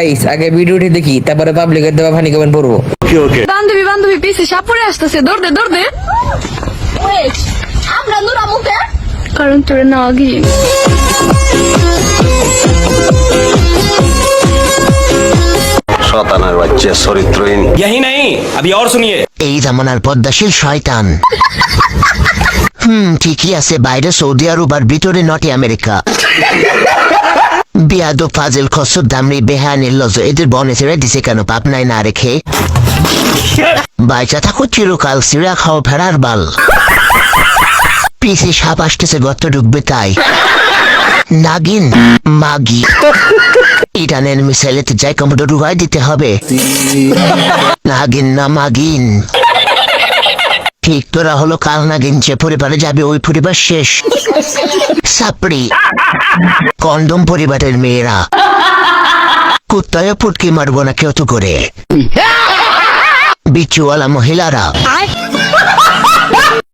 Guys আগে ভিডিওটি দেখি তারপরে পাবলিকের দেওয়া ফানি কমেন্ট পড়বো বান্ধবী বান্ধবী পিছে সাপুরে আসতেছে দৌড় দে দৌড় দে ওয়েট আমরা নুরা মুখে কারণ তোর না গিয়ে শতানার বাচ্চা চরিত্রহীন यही नहीं अभी और सुनिए এই জামানার পদ্মাশীল শয়তান হুম ঠিকই আছে বাইরে সৌদি আরব আর ভিতরে নটি আমেরিকা বিয়াদো ফাজিল খসর দামরি বেহানির লজ, এদের বনে ছেড়ে দিছে কেন? পাপনায় না রেখে। বাইচা থাকো চিরকাল সিরা খাও ফেরার বাল। পিসি সাপ আসতেছে, গর্ত ঢুকবে তাই। নাগিন, মাগি। ইরানের মিসাইলেতে যাই, কম্পিউটার ডুবাই দিতে হবে। নাগিন না মাগিন। ঠিক তোরা হলো কাল নাগিন, যে পরিবারে যাবে, ওই পরিবার শেষ। সাপড়ি। কন্ডম পরিবারের মেয়েরা। কুত্তায় পুটকি মারবো না কেউ তো করে। বিচুয়ালা মহিলারা।